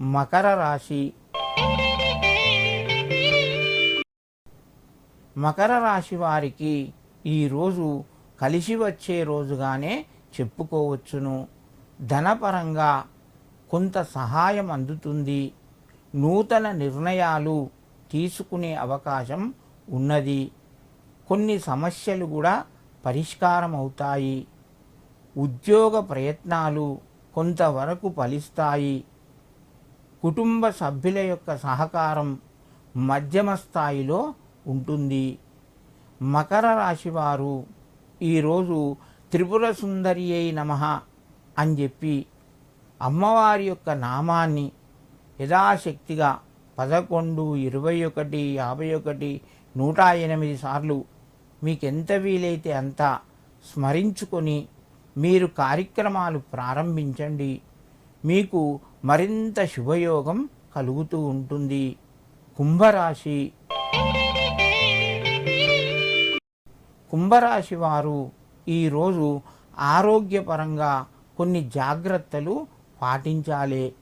మకర రాశి. మకర రాశి వారికి ఈరోజు కలిసి వచ్చే రోజుగానే చెప్పుకోవచ్చును. ధనపరంగా కొంత సహాయం అందుతుంది. నూతన నిర్ణయాలు తీసుకునే అవకాశం ఉన్నది. కొన్ని సమస్యలు కూడా పరిష్కారం అవుతాయి. ఉద్యోగ ప్రయత్నాలు కొంతవరకు ఫలిస్తాయి. కుటుంబ సభ్యుల యొక్క సహకారం మధ్యమ స్థాయిలో ఉంటుంది. మకర రాశి వారు ఈరోజు త్రిపుర సుందరి అయి నమ అని చెప్పి అమ్మవారి యొక్క నామాన్ని యథాశక్తిగా పదకొండు ఇరవై ఒకటి యాభై ఒకటి నూట ఎనిమిది సార్లు మీకు ఎంత వీలైతే అంత స్మరించుకొని మీరు కార్యక్రమాలు ప్రారంభించండి. మీకు మరింత శుభయోగం కలుగుతూ ఉంటుంది. కుంభరాశి. కుంభరాశి వారు ఈరోజు ఆరోగ్యపరంగా కొన్ని జాగ్రత్తలు పాటించాలి.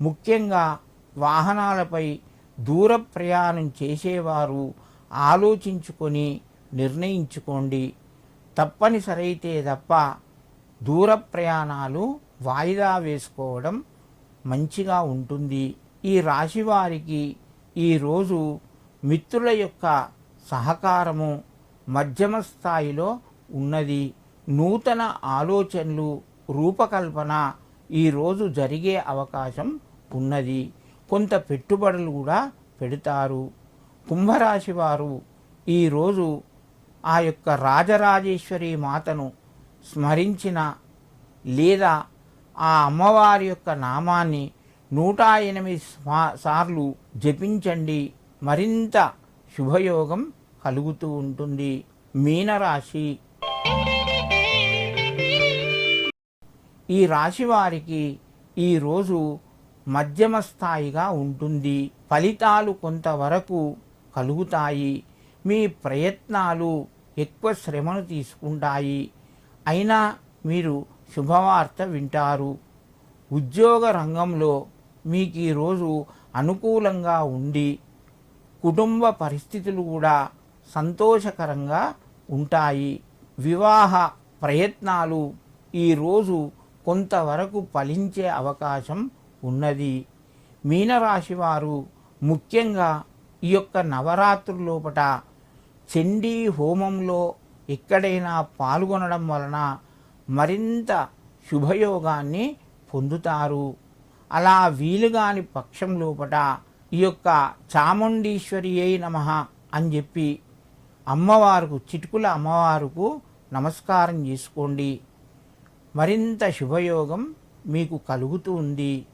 ముఖ్యంగా వాహనాలపై దూర ప్రయాణం చేసేవారు ఆలోచించుకొని నిర్ణయించుకోండి. తప్పనిసరైతే తప్ప దూర ప్రయాణాలు వాయిదా వేసుకోవడం మంచిగా ఉంటుంది. ఈ రాశి వారికి ఈరోజు మిత్రుల యొక్క సహకారము మధ్యమ స్థాయిలో ఉన్నది. నూతన ఆలోచనలు రూపకల్పన ఈరోజు జరిగే అవకాశం ఉన్నది. కొంత పెట్టుబడులు కూడా పెడతారు. కుంభరాశి వారు ఈరోజు ఆ యొక్క రాజరాజేశ్వరి మాతను స్మరించిన లేదా ఆ అమ్మవారి యొక్క నామాన్ని నూట ఎనిమిది సార్లు జపించండి. మరింత శుభయోగం కలుగుతూ ఉంటుంది. మీనరాశి. ఈ రాశి వారికి ఈరోజు మధ్యమ స్థాయిగా ఉంటుంది. ఫలితాలు కొంతవరకు కలుగుతాయి. మీ ప్రయత్నాలు ఎక్కువ శ్రమను తీసుకుంటాయి. అయినా మీరు శుభవార్త వింటారు. ఉద్యోగ రంగంలో మీకు ఈరోజు అనుకూలంగా ఉండి కుటుంబ పరిస్థితులు కూడా సంతోషకరంగా ఉంటాయి. వివాహ ప్రయత్నాలు ఈరోజు కొంతవరకు ఫలించే అవకాశం ఉన్నది. మీనరాశి వారు ముఖ్యంగా ఈ యొక్క నవరాత్రుల లోపట చండీ హోమంలో ఎక్కడైనా పాల్గొనడం వలన మరింత శుభయోగాన్ని పొందుతారు. అలా వీలుగాని పక్షం లోపట ఈ యొక్క చాముండీశ్వరి అయి నమ అని చెప్పి అమ్మవారుకు చిటుకుల అమ్మవారుకు నమస్కారం చేసుకోండి. మరింత శుభయోగం మీకు కలుగుతూ ఉంది.